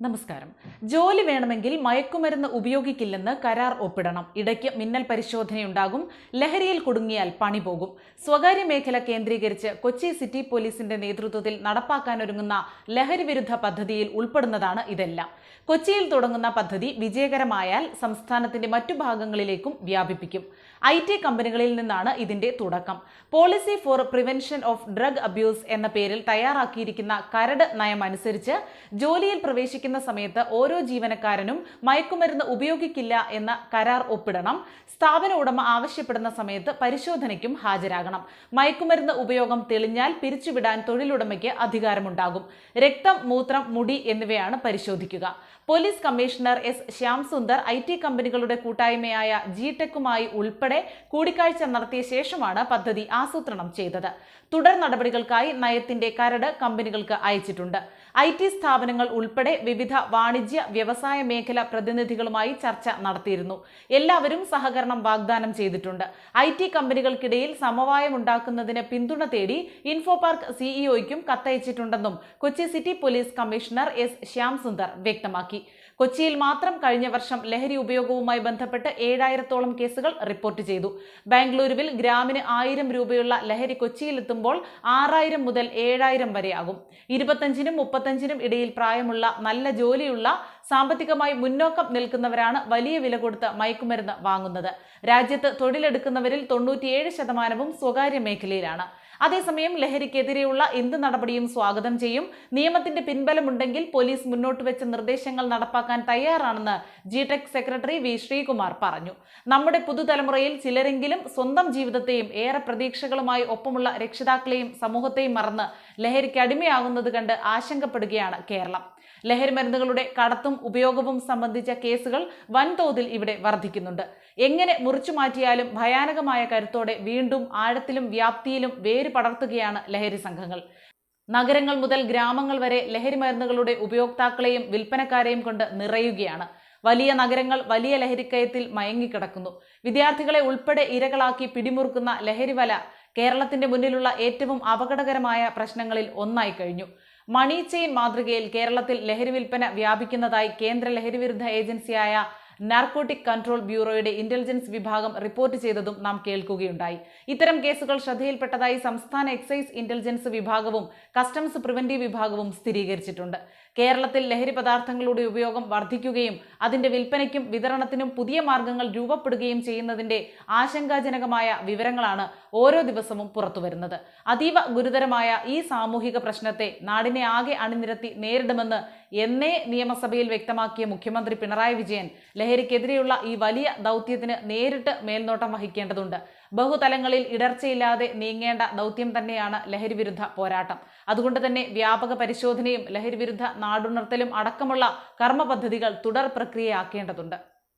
നമസ്കാരം. ജോലി വേണമെങ്കിൽ മയക്കുമരുന്ന് ഉപയോഗിക്കില്ലെന്ന് കരാർ ഒപ്പിടണം. ഇടയ്ക്ക് മിന്നൽ പരിശോധനയുണ്ടാകും. ലഹരിയിൽ കുടുങ്ങിയാൽ പണി പോകും. സ്വകാര്യ മേഖല കേന്ദ്രീകരിച്ച് കൊച്ചി സിറ്റി പോലീസിന്റെ നേതൃത്വത്തിൽ നടപ്പാക്കാനൊരുങ്ങുന്ന ലഹരി വിരുദ്ധ പദ്ധതിയിൽ ഉൾപ്പെടുന്നതാണ് ഇതെല്ലാം. കൊച്ചിയിൽ തുടങ്ങുന്ന പദ്ധതി വിജയകരമായാൽ സംസ്ഥാനത്തിന്റെ മറ്റു ഭാഗങ്ങളിലേക്കും വ്യാപിപ്പിക്കും. ഐ ടി കമ്പനികളിൽ നിന്നാണ് ഇതിന്റെ തുടക്കം. Policy for prevention of drug abuse എന്ന പേരിൽ തയ്യാറാക്കിയിരിക്കുന്ന കരട് നയമനുസരിച്ച് ജോലിയിൽ പ്രവേശിക്കുന്ന സമയത്ത് ഓരോ ജീവനക്കാരനും മയക്കുമരുന്ന് ഉപയോഗിക്കില്ല എന്ന കരാർ ഒപ്പിടണം. സ്ഥാപന ഉടമ ആവശ്യപ്പെടുന്ന സമയത്ത് പരിശോധനയ്ക്കും ഹാജരാകണം. മയക്കുമരുന്ന് ഉപയോഗം തെളിഞ്ഞാൽ പിരിച്ചുവിടാൻ തൊഴിലുടമയ്ക്ക് അധികാരമുണ്ടാകും. രക്തം മൂത്രം മുടി എന്നിവയാണ് പരിശോധിക്കുക. Police commissioner S. Shyamsundar I T കമ്പനികളുടെ കൂട്ടായ്മയായ ജി ടെക്കുമായി ഉൾപ്പെടെ കൂടിക്കാഴ്ച നടത്തിയ ശേഷമാണ് പദ്ധതി ആസൂത്രണം ചെയ്തത്. തുടർ നടപടികൾക്കായി നയത്തിന്റെ കരട് കമ്പനികൾക്ക് അയച്ചിട്ടുണ്ട്. ഐ സ്ഥാപനങ്ങൾ ഉൾപ്പെടെ വിവിധ വാണിജ്യ വ്യവസായ മേഖല പ്രതിനിധികളുമായി ചർച്ച നടത്തിയിരുന്നു. എല്ലാവരും സഹകരണം വാഗ്ദാനം ചെയ്തിട്ടുണ്ട്. ഐ ടി കമ്പനികൾക്കിടയിൽ സമവായം ഉണ്ടാക്കുന്നതിന് പിന്തുണ തേടി ഇൻഫോപാർക്ക് സിഇഒയ്ക്കും കത്തയച്ചിട്ടുണ്ടെന്നും Kochi city police commissioner S Shyamsundar വ്യക്തമാക്കി. കൊച്ചിയിൽ മാത്രം കഴിഞ്ഞ വർഷം ലഹരി ഉപയോഗവുമായി ബന്ധപ്പെട്ട് ഏഴായിരത്തോളം കേസുകൾ റിപ്പോർട്ട് ചെയ്തു. ബാംഗ്ലൂരുവിൽ ഗ്രാമിന് ആയിരം രൂപയുള്ള ലഹരി കൊച്ചിയിലെത്തുമ്പോൾ ആറായിരം മുതൽ ഏഴായിരം വരെയാകും. ഇരുപത്തഞ്ചിനും മുപ്പത്തഞ്ചിനും ഇടയിൽ പ്രായമുള്ള നല്ല ജോലിയുള്ള സാമ്പത്തികമായി മുന്നോക്കം നിൽക്കുന്നവരാണ് വലിയ വില കൊടുത്ത് മയക്കുമരുന്ന് വാങ്ങുന്നത്. രാജ്യത്ത് തൊഴിലെടുക്കുന്നവരിൽ തൊണ്ണൂറ്റിയേഴ് ശതമാനവും സ്വകാര്യ മേഖലയിലാണ്. അതേസമയം ലഹരിക്കെതിരെയുള്ള എന്ത് നടപടിയും സ്വാഗതം ചെയ്യും. നിയമത്തിന്റെ പിൻബലമുണ്ടെങ്കിൽ പോലീസ് മുന്നോട്ട് വെച്ച നിർദ്ദേശങ്ങൾ നടപ്പാക്കാൻ തയ്യാറാണെന്ന് G tech secretary V Sreekumar പറഞ്ഞു. നമ്മുടെ പുതുതലമുറയിൽ ചിലരെങ്കിലും സ്വന്തം ജീവിതത്തെയും ഏറെ പ്രതീക്ഷകളുമായി ഒപ്പമുള്ള രക്ഷിതാക്കളെയും സമൂഹത്തെയും മറന്ന് ലഹരിക്ക് അടിമയാകുന്നത് കണ്ട് ആശങ്കപ്പെടുകയാണ് കേരളം. ലഹരി മരുന്നുകളുടെ കടത്തും ഉപയോഗവും സംബന്ധിച്ച കേസുകൾ വൻതോതിൽ ഇവിടെ വർദ്ധിക്കുന്നുണ്ട് എങ്ങനെ മുറിച്ചു മാറ്റിയാലും ഭയാനകമായ കരുത്തോടെ വീണ്ടും ആഴത്തിലും വ്യാപ്തിയിലും വേര് പടർത്തുകയാണ് ലഹരി സംഘങ്ങൾ. നഗരങ്ങൾ മുതൽ ഗ്രാമങ്ങൾ വരെ ലഹരി മരുന്നുകളുടെ ഉപയോക്താക്കളെയും വിൽപ്പനക്കാരെയും കൊണ്ട് നിറയുകയാണ്. വലിയ നഗരങ്ങൾ വലിയ ലഹരിക്കയത്തിൽ മയങ്ങിക്കിടക്കുന്നു. വിദ്യാർത്ഥികളെ ഉൾപ്പെടെ ഇരകളാക്കി പിടിമുറുക്കുന്ന ലഹരിവല കേരളത്തിന്റെ മുന്നിലുള്ള ഏറ്റവും അപകടകരമായ പ്രശ്നങ്ങളിൽ ഒന്നായി കഴിഞ്ഞു. മണി ചെയിൻ മാതൃകയിൽ കേരളത്തിൽ ലഹരി വിൽപ്പന വ്യാപിക്കുന്നതായി കേന്ദ്ര ലഹരി വിരുദ്ധ ഏജൻസിയായ നാർക്കോട്ടിക് കൺട്രോൾ ബ്യൂറോയുടെ ഇന്റലിജൻസ് വിഭാഗം റിപ്പോർട്ട് ചെയ്തതും നാം കേൾക്കുകയുണ്ടായി. ഇത്തരം കേസുകൾ ശ്രദ്ധയിൽപ്പെട്ടതായി സംസ്ഥാന എക്സൈസ് ഇന്റലിജൻസ് വിഭാഗവും കസ്റ്റംസ് പ്രിവന്റീവ് വിഭാഗവും സ്ഥിരീകരിച്ചിട്ടുണ്ട്. കേരളത്തിൽ ലഹരി പദാർത്ഥങ്ങളുടെ ഉപയോഗം വർദ്ധിക്കുകയും അതിന്റെ വിൽപ്പനയ്ക്കും വിതരണത്തിനും പുതിയ മാർഗങ്ങൾ രൂപപ്പെടുകയും ചെയ്യുന്നതിന്റെ ആശങ്കാജനകമായ വിവരങ്ങളാണ് ഓരോ ദിവസവും പുറത്തുവരുന്നത്. അതീവ ഗുരുതരമായ ഈ സാമൂഹിക പ്രശ്നത്തെ നാടിനെ ആകെ അണിനിരത്തി നേരിടുമെന്ന് എന്നേ നിയമസഭയിൽ വ്യക്തമാക്കിയ മുഖ്യമന്ത്രി പിണറായി വിജയൻ ലഹരിക്കെതിരെയുള്ള ഈ വലിയ ദൗത്യത്തിന് നേരിട്ട് മേൽനോട്ടം വഹിക്കേണ്ടതുണ്ട്. ബഹുതലങ്ങളിൽ ഇടർച്ചയില്ലാതെ നീങ്ങേണ്ട ദൗത്യം തന്നെയാണ് ലഹരി വിരുദ്ധ പോരാട്ടം. അതുകൊണ്ട് തന്നെ വ്യാപക പരിശോധനയും ലഹരി വിരുദ്ധ നാടുണർത്തലും അടക്കമുള്ള കർമ്മ പദ്ധതികൾ തുടർ പ്രക്രിയയാക്കേണ്ടതുണ്ട്